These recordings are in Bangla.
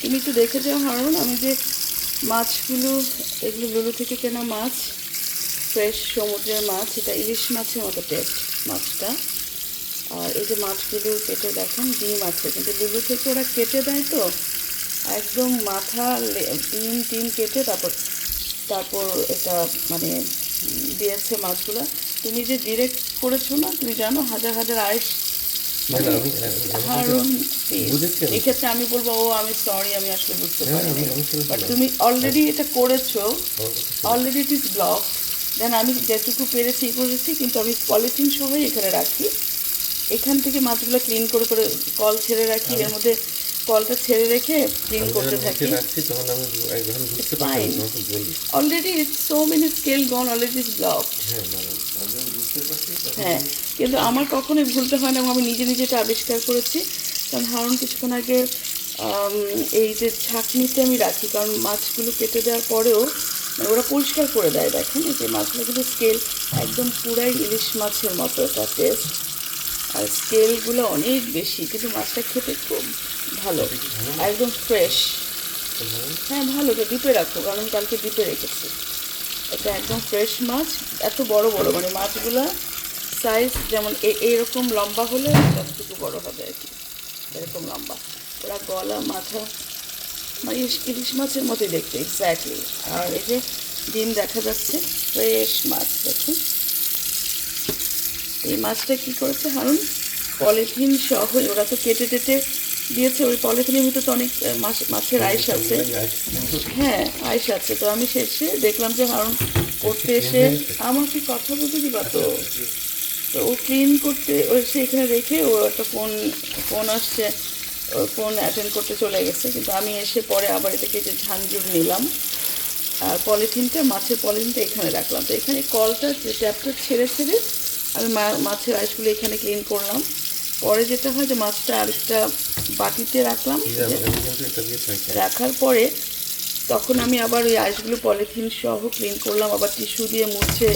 তুমি একটু দেখে যাও, হারুন, আমি যে মাছগুলো, এগুলো লুলু থেকে কেনা মাছ ফ্রেশ সমুদ্রের মাছ, এটা ইলিশ মাছের মতো টেস্ট মাছটা। আর এই যে মাছগুলো কেটে দেখেন, ডিম আছে, কিন্তু লুলু থেকে ওরা কেটে দেয় তো, একদম মাথা ডিম টিম কেটে তারপর তারপর এটা মানে দিয়েছে মাছগুলো। তুমি যে ডিরেক্ট করেছ না, তুমি জানো, হাজার হাজার আইস এক্ষেত্রে আমি বলব ও আমি সরি আমি আসলে বুঝতে হ্যাঁ, পারিনি। বাট তুমি অলরেডি এটা করেছ। Already it is block then আমি যেটুকু পেরেছি করেছি কিন্তু আমি পলিথিন সহই এখানে রাখি। এখান থেকে মাছগুলো ক্লিন করে করে কল ছেড়ে রাখি। এর মধ্যে কলটা ছেড়ে রেখে ক্লিন করতে থাকি। Already so many scale gone already is block হ্যাঁ হ্যাঁ কিন্তু আমার কখনোই ভুলতে হয় না এবং আমি নিজে নিজে এটা আবিষ্কার করেছি। কারণ হারুন কিছুক্ষণ আগে এই যে ছাঁকনিতে আমি রাখি কারণ মাছগুলো কেটে দেওয়ার পরেও মানে ওরা পরিষ্কার করে দেয় দেখেন এই যে মাছগুলো কিন্তু স্কেল একদম পুরাই ইলিশ মাছের মতো এটা টেস্ট আর স্কেলগুলো অনেক বেশি কিন্তু মাছটা খেতে খুব ভালো একদম ফ্রেশ হ্যাঁ ভালো তো ডিপে রাখো কারণ আমি কালকে ডিপে রেখেছি। এটা একদম ফ্রেশ মাছ, এত বড় বড় মানে মাছগুলো সাইজ যেমন এ- এরকম লম্বা হলে যতটুকু বড় হবে আর কি, এরকম লম্বা। ওরা গলা, মাথা মানে ইলিশ মাছের মতোই দেখতে এক্স্যাক্টলি আর এই যে ডিম দেখা যাচ্ছে ফ্রেশ মাছ, দেখুন। এই মাছটা কি করেছে হারুন? পলিথিন সহ, ওরা তো কেটে টেটে দিয়েছে, ওই পলিথিনের ভিতরে তো অনেক মাছ মাছের আইস আছে। হ্যাঁ আইস আছে। তো আমি শেষে দেখলাম যে হারুন করতে এসে আমাকে কথা বলতে দিবা তো তো ও ক্লিন করতে, ও এসে এখানে রেখে ও একটা ফোন ফোন আসছে, ও ফোন অ্যাটেন্ড করতে চলে গেছে। কিন্তু আমি এসে পরে আবার এটাকে যে ঝাঞ্ঝুর নিলাম, আর পলিথিনটা, মাছের পলিথিনটা এখানে রাখলাম। তো এখানে কলটা, যে ট্যাপটা ছেড়ে ছেড়ে আমি মাছের আইসগুলো এখানে ক্লিন করলাম। পরে যেটা হয় যে মাছটা আরেকটা বাটিতে রাখলাম। রাখার পরে তখন আমি আবার ওই আইসগুলো পলিথিন সহ ক্লিন করলাম আবার টিস্যু দিয়ে মুছে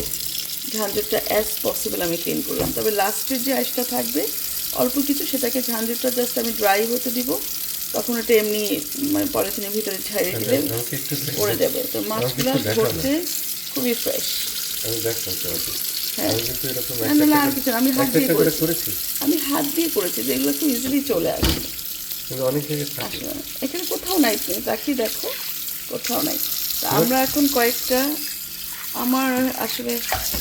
ঝাঞ্ঝরটা অ্যাজ পসিবল আমি ক্লিন করলাম। তবে লাস্টের যে আইসটা থাকবে অল্প কিছু সেটাকে ঝাঞ্ঝরটা জাস্ট আমি ড্রাই হতে দিব। তখন এটা এমনি মানে পলিথিনের ভিতরে ছাড়িয়ে দিলে আমাকে একটু পড়ে যাবে। তো মাছগুলো ধরতে খুবই ফ্রেশ আমি হ্যাঁ। আমি হাত দিয়ে করেছি। আমি হাত দিয়ে করেছি যেগুলো খুব ইজিলি চলে আসে। কিন্তু অনেক জায়গায় থাকে। এখানে কোথাও নাই তুমি দেখো কোথাও নাই। তা আমরা এখন কয়েকটা আমার আসলে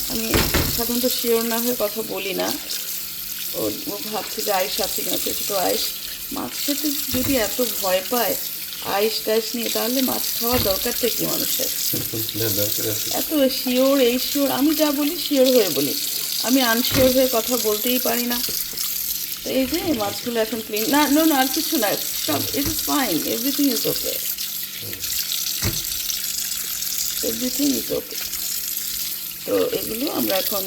আমি সাধারণত শিওর না হয়ে কথা বলি না। ও ভাবছে যে আইস আছে কিনা ছোটো আইস মাছ খেতে যদি এত ভয় পায় আইস টাইস নিয়ে তাহলে মাছ খাওয়ার দরকারটা কি মানুষের? দরকার এত শিওর এই শিওর আমি যা বলি শিওর হয়ে বলি। আমি আনশিওর হয়ে কথা বলতেই পারি না। তো এই যে মাছগুলো এখন ক্লিন না নো না আর কিছু না সব it is fine everything is okay everything is okay তো এগুলো আমরা এখন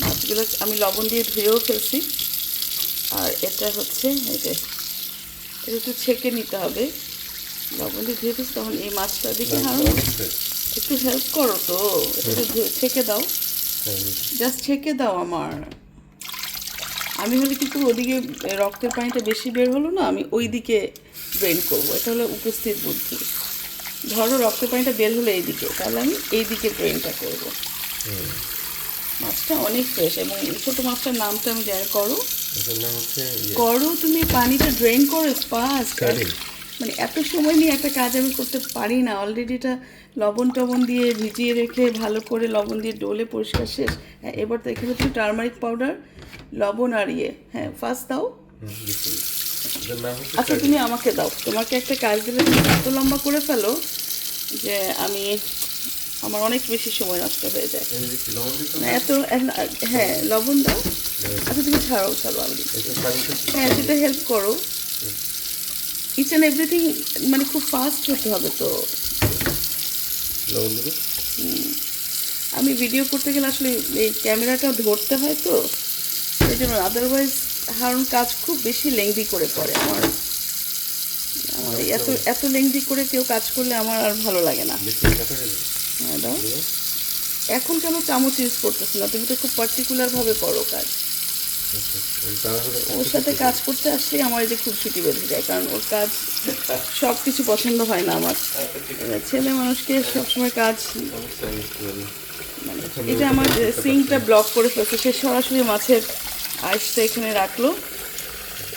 মাছগুলো আমি লবণ দিয়ে ধুয়েও ফেলছি। আর এটা হচ্ছে এই যে এটা একটু ছেঁকে নিতে হবে। লবণ দিয়ে ধুয়ে ফেলছি তখন এই মাছটা দিকে হারো। একটু হেল্প করো তো। এটা একটু ধুয়ে- ছেঁকে দাও। হ্যাঁ, জাস্ট ছেঁকে দাও আমার। আমি হলে কিন্তু ওদিকে রক্তের পানিটা বেশি বের হলো না আমি ওই দিকে ড্রেন করব। এটা হলো উপস্থিত বুদ্ধি। ধরো রক্তের পানিটা বের হলো এই দিকে তাহলে আমি এই দিকে ড্রেনটা করব মাছটা অনেক ফ্রেশ এবং ছোটো মাছটার নামটা আমি জানি করো। ইয়ে, করো তুমি পানিটা ড্রেন করো ফাস্ট কারি। মানে এত সময় নিয়ে একটা কাজ আমি করতে পারি না। অলরেডি এটা লবণ টবণ দিয়ে ভিজিয়ে রেখে ভালো করে লবণ দিয়ে ডোলে পরিষ্কার শেষ। হ্যাঁ এবার তো এখানে তুমি টার্মারিক পাউডার লবণ আর ইয়ে। হ্যাঁ ফার্স্ট দাও। আচ্ছা তুমি আমাকে দাও। তোমাকে একটা কাজ দিলে তুমি এত লম্বা করে ফেলো যে আমি আমার অনেক বেশি সময় নষ্ট হয়ে যায়। এই যে কি লবণ দিতে না এত হ্যাঁ লবণ দাও। আচ্ছা তুমি ছাড়াও ছাড়ো আমি হ্যাঁ সেটা হেল্প করো। ইচ অ্যান্ড এভরিথিং মানে খুব ফাস্ট হতে হবে তো। আমি ভিডিও করতে গেলে আসলে এই ক্যামেরাটা ধরতে হয় তো। সেই জন্য আদারওয়াইজ হারুন কাজ খুব বেশি লেংদি করে করে আমার। আমার এত এত লেংদি করে কেউ কাজ করলে আমার আর ভালো লাগে না। হ্যাঁ এখন কেন চামচ ইউজ করতেছ না? তুমি তো খুব পার্টিকুলারভাবে করো কাজ। ওর সাথে কাজ করতে আসলে আমার এই যে খুব ছুটি বেঁধে যায় কারণ ওর কাজ সব কিছু পছন্দ হয় না আমার। ছেলে মানুষকে সবসময় কাজ। মানে এটা আমার সিঙ্কটা ব্লক করে ফেলছে। সে সরাসরি মাছের আইসটা এখানে রাখল।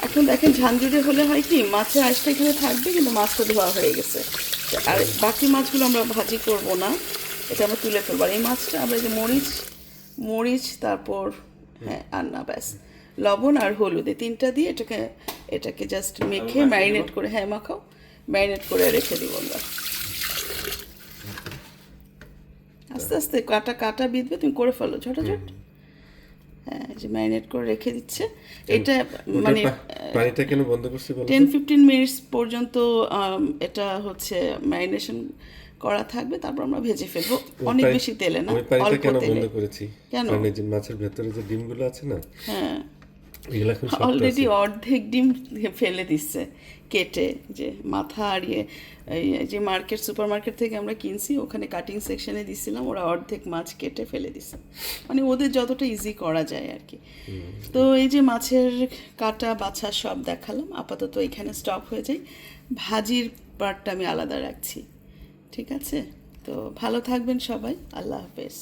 এখন দেখেন ঝাঞ্ঝুরে হলে হয় কি মাছের আইসটা এখানে থাকবে কিন্তু মাছটা ধোয়া হয়ে গেছে। আর বাকি মাছগুলো আমরা ভাজি করব না এটা আমরা তুলে ফেলব। আর এই মাছটা আমরা এই যে মরিচ মরিচ তারপর হ্যাঁ আর না ব্যাস। লবণ আর হলুদ এই তিনটা দিয়ে এটাকে এটাকে জাস্ট মেখে ম্যারিনেট করে হ্যাঁ মাখাও। ম্যারিনেট করে রেখে দিব আমরা। আস্তে আস্তে কাটা কাটা বিঁধবে তুমি করে ফেলো ছোট হ্যাঁ যে ম্যারিনেট করে রেখে দিচ্ছে। এটা মানে পানিটা কেন বন্ধ করছি বলো টেন ফিফটিন মিনিটস পর্যন্ত এটা হচ্ছে ম্যারিনেশন করা থাকবে তারপর আমরা ভেজে ফেলব। অনেক বেশি তেলে না ওই পানিটা কেন বন্ধ করেছি? কেন? মাছের ভেতরে যে ডিমগুলো আছে না? হ্যাঁ। অলরেডি অর্ধেক ডিম ফেলে দিচ্ছে কেটে যে মাথা এই যে মার্কেট সুপার মার্কেট থেকে আমরা কিনছি ওখানে কাটিং সেকশনে দিছিলাম ওরা অর্ধেক মাছ কেটে ফেলে দিছে। মানে ওদের যতটা ইজি করা যায় আর কি। তো এই যে মাছের কাটা বাছা সব দেখালাম আপাতত এখানে স্টপ হয়ে যায়। ভাজির পার্টটা আমি আলাদা রাখছি ঠিক আছে? তো ভালো থাকবেন সবাই আল্লাহ হাফেজ।